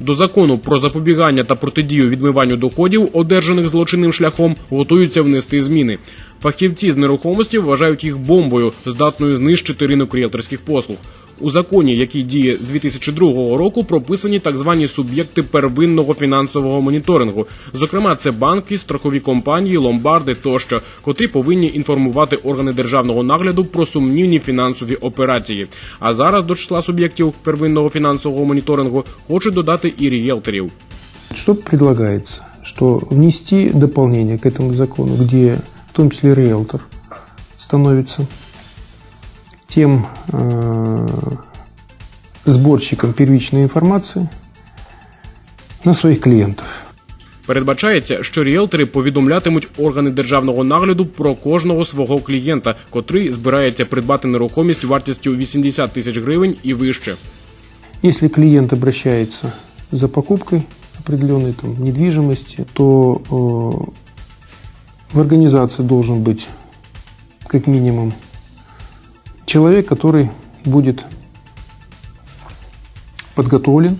До закону про запобігання та протидію відмиванню доходів, одержаних злочинним шляхом, готуються внести зміни. Фахівці з нерухомості вважають їх бомбою, здатною знищити ринок ріелторських послуг. У законі, який діє з 2002 року, прописані так звані суб'єкти первинного фінансового моніторингу. Зокрема, це банки, страхові компанії, ломбарди тощо, котрі повинні інформувати органи державного нагляду про сумнівні фінансові операції. А зараз до числа суб'єктів первинного фінансового моніторингу хочуть додати і ріелторів. Что предлагается? Что внести дополнение к этому закону, где в том числе риэлтор становится тем э, сборщиком первичной информации на своих клиентов. Передбачається, що ріелтори повідомлятимуть органи державного нагляду про кожного свого клієнта, котрий збирається придбати нерухомість вартістю 80 тисяч гривень і вище. Если клиент обращается за покупкой определенной там, недвижимости, то э, в организации должен быть как минимум человек, который будет подготовлен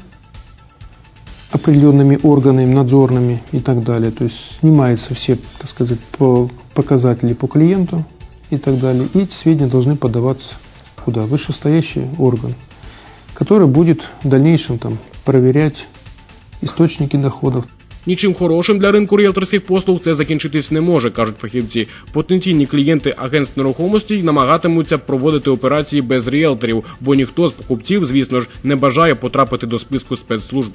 определенными органами, надзорными и так далее. То есть снимаются все, так сказать, по- показатели по клиенту и так далее. И эти сведения должны подаваться куда? Вышестоящий орган, который будет в дальнейшем там, проверять источники доходов, Нічим хорошим для ринку ріелторських послуг це закінчитись не може, кажуть фахівці. Потенційні клієнти агентств нерухомості намагатимуться проводити операції без ріелторів, бо ніхто з покупців, звісно ж, не бажає потрапити до списку спецслужб.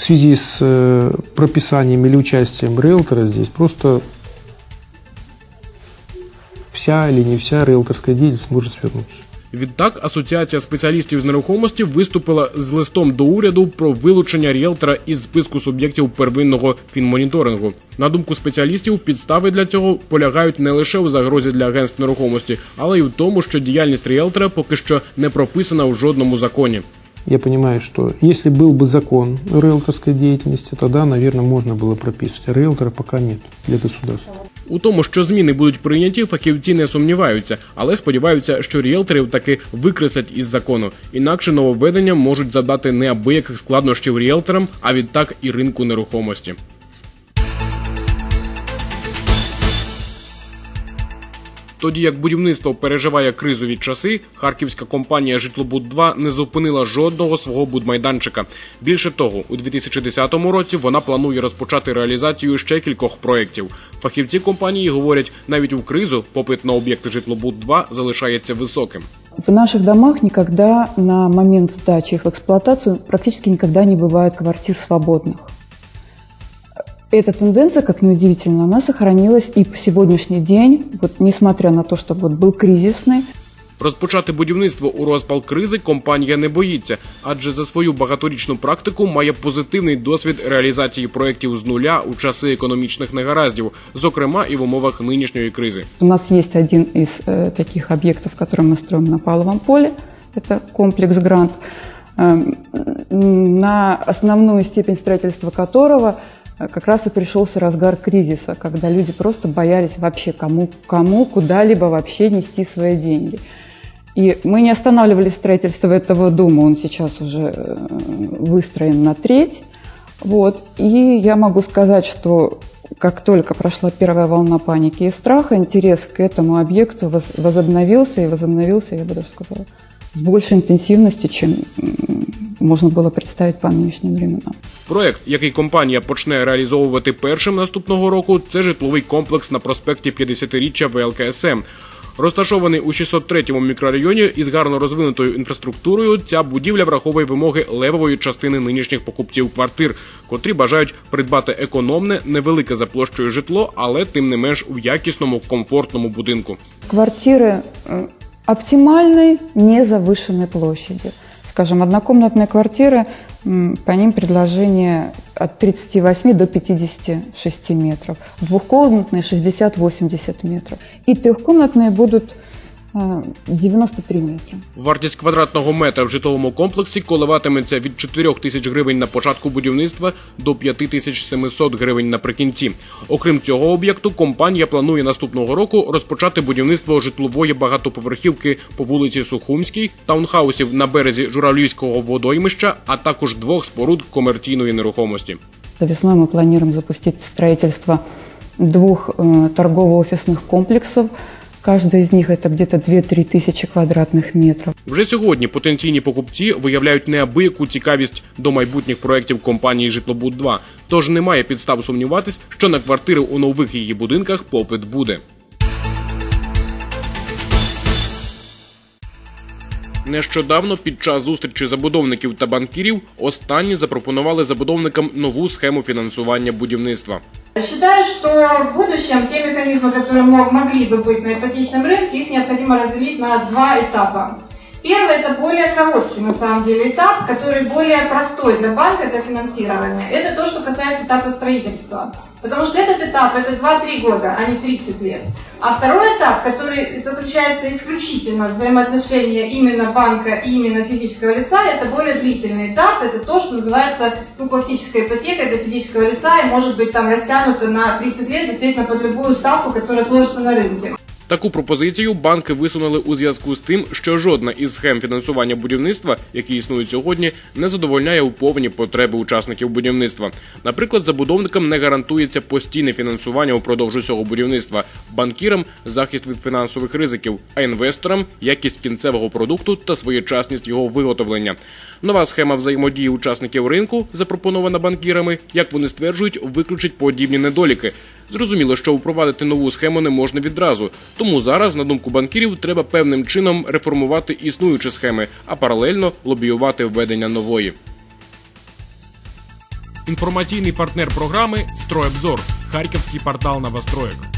в связи с э, прописанием или участием риэлтора здесь просто вся или не вся риэлторская деятельность может свернуться. Відтак, асоціація спеціалістів з нерухомості виступила з листом до уряду про вилучення ріелтора із списку суб'єктів первинного фінмоніторингу. На думку спеціалістів, підстави для цього полягають не лише у загрозі для агентств нерухомості, але й у тому, що діяльність ріелтора поки що не прописана у жодному законі. Я понимаю, что если был бы закон о риэлторской деятельности, тогда, наверное, можно было прописывать. А риэлтора пока нет для государства. У тому, що зміни будуть прийняті, фахівці не сумніваються, але сподіваються, що ріелторів таки викреслять із закону. Інакше нововведення можуть завдати неабияких складнощів ріелторам, а відтак і ринку нерухомості. Тоді як будівництво переживає кризові часи, харківська компанія Житлобуд 2 не зупинила жодного свого будмайданчика. Більше того, у 2010 році вона планує розпочати реалізацію ще кількох проєктів. Фахівці компанії говорять, навіть у кризу попит на об'єкти Житлобуд 2 залишається високим. В наших домах никогда на момент сдачи их в эксплуатацию практически никогда не бывает квартир свободных. Эта тенденция, как ни удивительно, она сохранилась и по сегодняшний день, вот несмотря на то, что вот был кризисный, Розпочати будівництво у розпал кризи компанія не боїться, адже за свою багаторічну практику має позитивний досвід реалізації проєктів з нуля у часи економічних негараздів, зокрема і в умовах нинішньої кризи. У нас есть один из э, таких объектов, который мы строим на Паловом поле. Это комплекс «Грант», эм, м, на основную степень строительства которого э, как раз и пришелся разгар кризиса, когда люди просто боялись вообще кому, кому куда-либо вообще нести свои деньги. И мы не останавливали строительство этого дома, он сейчас уже э, выстроен на треть. Вот. И я могу сказать, что как только прошла первая волна паники и страха, интерес к этому объекту воз- возобновился и возобновился, я бы даже сказала, с большей интенсивностью, чем можно было представить по нынешним временам. Проект, який компанія почне реалізовувати першим наступного року, це житловий комплекс на проспекті 50-річчя ВЛКСМ. Розташований у 603-му мікрорайоні із гарно розвинутою інфраструктурою, ця будівля враховує вимоги левової частини нинішніх покупців квартир, котрі бажають придбати економне, невелике за площею житло, але тим не менш у якісному комфортному будинку. Квартиры э, оптимальной, незавышенной площади. Скажем, однокомнатные квартиры, м, по ним предложение от 38 до 56 метров, двухкомнатные 60-80 метров. И трехкомнатные будут э, 93 метра. Вартість квадратного метра в житловому комплексі коливатиметься від 4 тисяч гривень на початку будівництва до 5700 гривень наприкінці. Окрім цього об'єкту, компанія планує наступного року розпочати будівництво житлової багатоповерхівки по вулиці Сухумській, таунхаусів на березі Журавлівського водоймища, а також двох споруд комерційної нерухомості. Весной мы планируем запустить строительство двух э, торгово-офисных комплексов. Каждый из них это где-то 2-3 тысячи квадратных метров. Вже сьогодні потенційні покупці виявляють неабияку цікавість до майбутніх проєктів компанії Житлобуд 2 тож немає підстав сумніватись, що на квартири у нових її будинках попит буде. Нещодавно під час зустрічі забудовників та банкірів останні запропонували забудовникам нову схему фінансування будівництва. Считаю, что в будущем те механизмы, которые мог- могли бы быть на ипотечном рынке, их необходимо разделить на два этапа. Первый – это более короткий, на самом деле, этап, который более простой для банка для финансирования. Это то, что касается этапа строительства. Потому что этот этап – это 2-3 года, а не 30 лет. А второй этап, который заключается исключительно в взаимоотношении именно банка и именно физического лица, это более длительный этап, это то, что называется ну, классическая ипотека для физического лица и может быть там растянуто на 30 лет, действительно под любую ставку, которая сложится на рынке. Таку пропозицію банки висунули у зв'язку з тим, що жодна із схем фінансування будівництва, які існують сьогодні, не задовольняє у повні потреби учасників будівництва. Наприклад, забудовникам не гарантується постійне фінансування упродовж усього будівництва, банкірам захист від фінансових ризиків, а інвесторам якість кінцевого продукту та своєчасність його виготовлення. Нова схема взаємодії учасників ринку, запропонована банкірами, як вони стверджують, виключить подібні недоліки. Зрозуміло, що впровадити нову схему не можна відразу. Тому зараз, на думку банкірів, треба певним чином реформувати існуючі схеми, а паралельно лобіювати введення нової. Інформаційний партнер програми Стройобзор. Харківський портал новостроєк.